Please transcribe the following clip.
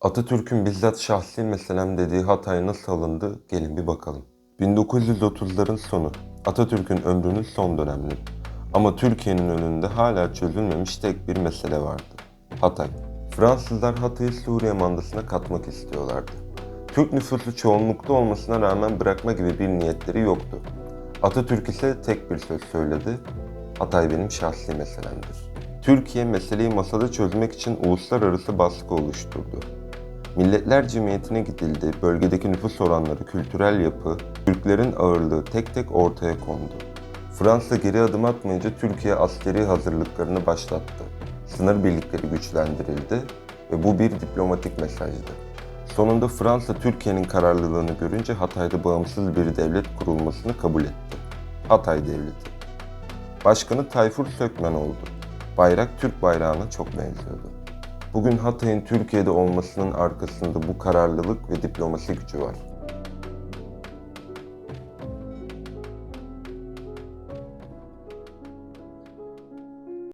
Atatürk'ün bizzat şahsi meselem dediği Hatay nasıl alındı gelin bir bakalım. 1930'ların sonu Atatürk'ün ömrünün son dönemleri. Ama Türkiye'nin önünde hala çözülmemiş tek bir mesele vardı. Hatay. Fransızlar Hatay'ı Suriye mandasına katmak istiyorlardı. Türk nüfusu çoğunlukta olmasına rağmen bırakma gibi bir niyetleri yoktu. Atatürk ise tek bir söz söyledi. Hatay benim şahsi meselemdir. Türkiye meseleyi masada çözmek için uluslararası baskı oluşturdu. Milletler Cemiyeti'ne gidildi, bölgedeki nüfus oranları, kültürel yapı, Türklerin ağırlığı tek tek ortaya kondu. Fransa geri adım atmayınca Türkiye askeri hazırlıklarını başlattı. Sınır birlikleri güçlendirildi ve bu bir diplomatik mesajdı. Sonunda Fransa Türkiye'nin kararlılığını görünce Hatay'da bağımsız bir devlet kurulmasını kabul etti. Hatay Devleti. Başkanı Tayfur Sökmen oldu. Bayrak Türk bayrağına çok benziyordu. Bugün Hatay'ın Türkiye'de olmasının arkasında bu kararlılık ve diplomasi gücü var.